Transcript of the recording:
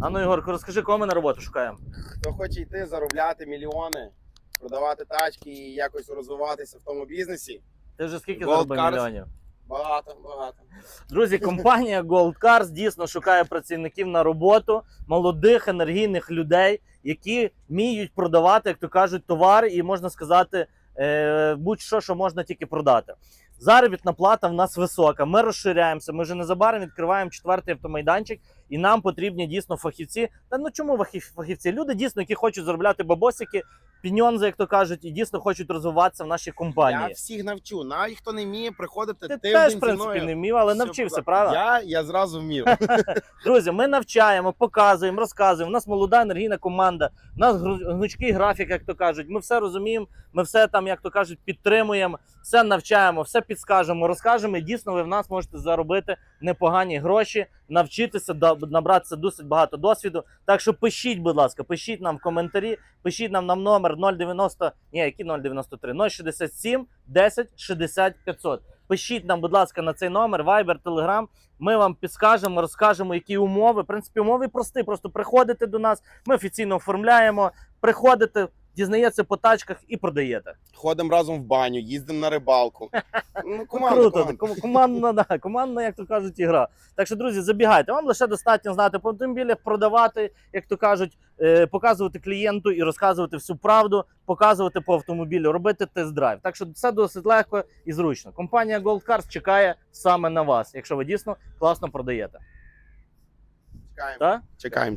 А ну, Ігорко, розкажи, кого ми на роботу шукаємо. Хто хоче йти заробляти мільйони, продавати тачки і якось розвиватися в тому бізнесі. Ти вже скільки Gold заробив Cars. мільйонів? Багато, багато. Друзі, компанія Gold Cars дійсно шукає працівників на роботу, молодих енергійних людей, які вміють продавати, як то кажуть, товари, і можна сказати, е, будь-що, що можна тільки продати. Заробітна плата в нас висока. Ми розширяємося. Ми вже незабаром відкриваємо четвертий автомайданчик, і нам потрібні дійсно фахівці. Та ну чому фахів- фахівці? Люди дійсно, які хочуть заробляти бабосики, піньонзи, як то кажуть, і дійсно хочуть розвиватися в нашій компанії. Я всіх навчу. Навіть хто не вміє приходити, Ти теж, в принципі, не вмів, але Все навчився, правда? Я, я зразу вмів. Друзі, ми навчаємо, показуємо, розказуємо. У нас молода енергійна команда, у нас гнучкий графік, як то кажуть. Ми все розуміємо, ми все там, як то кажуть, підтримуємо, все навчаємо, все підскажемо, розкажемо. І дійсно, ви в нас можете заробити непогані гроші, навчитися, набратися досить багато досвіду. Так що пишіть, будь ласка, пишіть нам в коментарі, пишіть нам на номер 090, ні, який 093, 067 10 60 500. Пишіть нам, будь ласка, на цей номер, Viber, Telegram. Ми вам підскажемо, розкажемо, які умови. В принципі, умови прості. Просто приходите до нас, ми офіційно оформляємо, приходите, дізнаєте по тачках і продаєте. Ходимо разом в баню, їздимо на рибалку. Ну, команда, Круто, команда. ком- командна, да, командна, як то кажуть, ігра. Так що, друзі, забігайте. Вам лише достатньо знати по автомобілях, продавати, як то кажуть, е, показувати клієнту і розказувати всю правду, показувати по автомобілю, робити тест-драйв. Так що все досить легко і зручно. Компанія Gold Cars чекає саме на вас, якщо ви дійсно класно продаєте. Чекаємо. Так? Чекаємо, чекаємо.